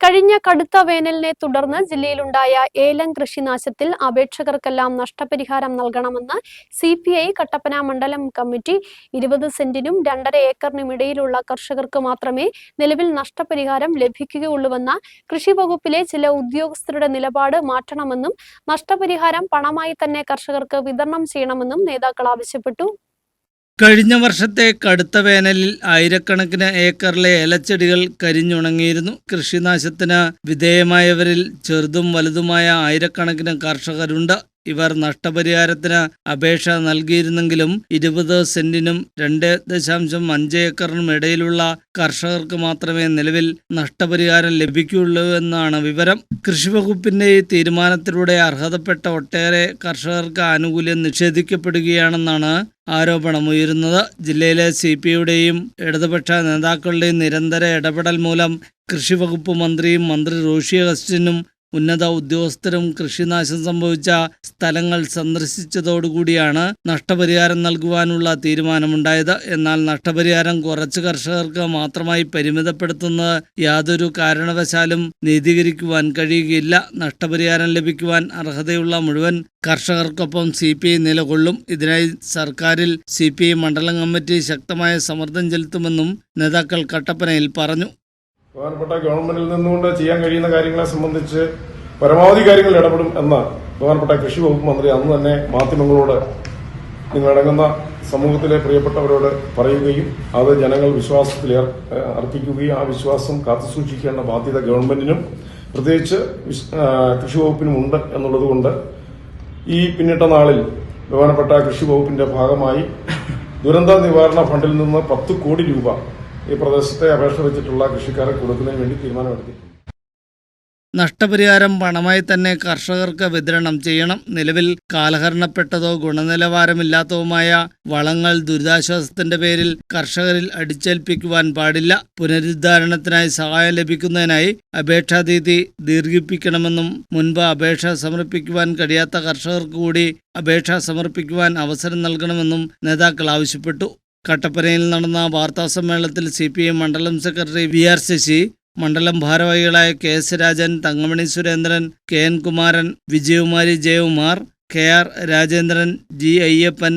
കഴിഞ്ഞ കടുത്ത വേനലിനെ തുടർന്ന് ജില്ലയിലുണ്ടായ ഏലം കൃഷിനാശത്തിൽ അപേക്ഷകർക്കെല്ലാം നഷ്ടപരിഹാരം നൽകണമെന്ന് സി പി ഐ കട്ടപ്പന മണ്ഡലം കമ്മിറ്റി ഇരുപത് സെന്റിനും രണ്ടര ഏക്കറിനും ഇടയിലുള്ള കർഷകർക്ക് മാത്രമേ നിലവിൽ നഷ്ടപരിഹാരം ലഭിക്കുകയുള്ളൂവെന്ന കൃഷി വകുപ്പിലെ ചില ഉദ്യോഗസ്ഥരുടെ നിലപാട് മാറ്റണമെന്നും നഷ്ടപരിഹാരം പണമായി തന്നെ കർഷകർക്ക് വിതരണം ചെയ്യണമെന്നും നേതാക്കൾ ആവശ്യപ്പെട്ടു. കഴിഞ്ഞ വർഷത്തെ കടുത്ത വേനലിൽ ആയിരക്കണക്കിന് ഏക്കറിലെ ഏലച്ചെടികൾ കരിഞ്ഞുണങ്ങിയിരുന്നു. കൃഷിനാശത്തിന് വിധേയമായവരിൽ ചെറുതും വലുതുമായ ആയിരക്കണക്കിന് കർഷകരുണ്ട്. ഇവർ നഷ്ടപരിഹാരത്തിന് അപേക്ഷ നൽകിയിരുന്നെങ്കിലും ഇരുപത് സെന്റിനും രണ്ട് ദശാംശം അഞ്ച് ഏക്കറിനും ഇടയിലുള്ള കർഷകർക്ക് മാത്രമേ നിലവിൽ നഷ്ടപരിഹാരം ലഭിക്കുകയുള്ളൂ എന്നാണ് വിവരം. കൃഷിവകുപ്പിന്റെ ഈ തീരുമാനത്തിലൂടെ അർഹതപ്പെട്ട ഒട്ടേറെ കർഷകർക്ക് ആനുകൂല്യം നിഷേധിക്കപ്പെടുകയാണെന്നാണ് ആരോപണമുയരുന്നത് ജില്ലയിലെ സി പി യുടെയും ഇടതുപക്ഷ നേതാക്കളുടെയും നിരന്തര ഇടപെടൽ മൂലം കൃഷിവകുപ്പ് മന്ത്രിയും മന്ത്രി റോഷി അഗസ്റ്റിനും ഉന്നത ഉദ്യോഗസ്ഥരും കൃഷിനാശം സംഭവിച്ച സ്ഥലങ്ങൾ സന്ദർശിച്ചതോടുകൂടിയാണ് നഷ്ടപരിഹാരം നൽകുവാനുള്ള തീരുമാനമുണ്ടായത്. എന്നാൽ നഷ്ടപരിഹാരം കുറച്ച് കർഷകർക്ക് മാത്രമായി പരിമിതപ്പെടുത്തുന്നത് യാതൊരു കാരണവശാലും നീതീകരിക്കുവാൻ കഴിയുകയില്ല. നഷ്ടപരിഹാരം ലഭിക്കുവാൻ അർഹതയുള്ള മുഴുവൻ കർഷകർക്കൊപ്പം സി പി ഐ നിലകൊള്ളും. ഇതിനായി സർക്കാരിൽ സി പി ഐ മണ്ഡലം കമ്മിറ്റി ശക്തമായ സമ്മർദ്ദം ചെലുത്തുമെന്നും നേതാക്കൾ കട്ടപ്പനയിൽ പറഞ്ഞു. ബഹുമാനപ്പെട്ട ഗവൺമെന്റിൽ നിന്നുകൊണ്ട് ചെയ്യാൻ കഴിയുന്ന കാര്യങ്ങളെ സംബന്ധിച്ച് പരമാവധി കാര്യങ്ങൾ ഇടപെടും എന്ന് ബഹുമാനപ്പെട്ട കൃഷി വകുപ്പ് മന്ത്രി അന്ന് തന്നെ മാധ്യമങ്ങളോട് നിങ്ങളടങ്ങുന്ന സമൂഹത്തിലെ പ്രിയപ്പെട്ടവരോട് പറയുകയും അത് ജനങ്ങൾ വിശ്വാസത്തിൽ അർപ്പിക്കുകയും ആ വിശ്വാസം കാത്തുസൂക്ഷിക്കേണ്ട ബാധ്യത ഗവൺമെന്റിനും പ്രത്യേകിച്ച് കൃഷി വകുപ്പിനും ഉണ്ട് എന്നുള്ളതുകൊണ്ട് ഈ പിന്നിട്ട നാളിൽ ബഹുമാനപ്പെട്ട കൃഷി വകുപ്പിന്റെ ഭാഗമായി ദുരന്ത നിവാരണ ഫണ്ടിൽ നിന്ന് പത്ത് കോടി രൂപ ഈ പ്രദേശത്തെ അപേക്ഷ വെച്ചിട്ടുള്ള കൃഷിക്കാരെ കൊടുക്കുന്നതിന് വേണ്ടി തീരുമാനമെടുത്തിട്ടുണ്ട് നഷ്ടപരിഹാരം പണമായി തന്നെ കർഷകർക്ക് വിതരണം ചെയ്യണം. നിലവിൽ കാലഹരണപ്പെട്ടതോ ഗുണനിലവാരമില്ലാത്തതുമായ വളങ്ങൾ ദുരിതാശ്വാസത്തിന്റെ പേരിൽ കർഷകരിൽ അടിച്ചേൽപ്പിക്കുവാൻ പാടില്ല. പുനരുദ്ധാരണത്തിനായി സഹായം ലഭിക്കുന്നതിനായി അപേക്ഷാതീതി ദീർഘിപ്പിക്കണമെന്നും മുൻപ് അപേക്ഷ സമർപ്പിക്കുവാൻ കഴിയാത്ത കർഷകർക്ക് കൂടി അപേക്ഷ സമർപ്പിക്കുവാൻ അവസരം നൽകണമെന്നും നേതാക്കൾ ആവശ്യപ്പെട്ടു. കട്ടപ്പനയിൽ നടന്ന വാർത്താസമ്മേളനത്തിൽ സി പി എം മണ്ഡലം സെക്രട്ടറി വി ആർ ശശി മണ്ഡലം ഭാരവാഹികളായ K S Rajan Thankamani Surendran K N Kumaran Vijayakumari Jayakumar K R Rajendran G Ayyappan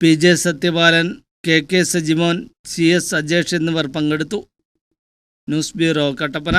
P J Sathyapalan K K Sajimon C S Ajesh എന്നിവർ പങ്കെടുത്തു. News bureau Kattappana.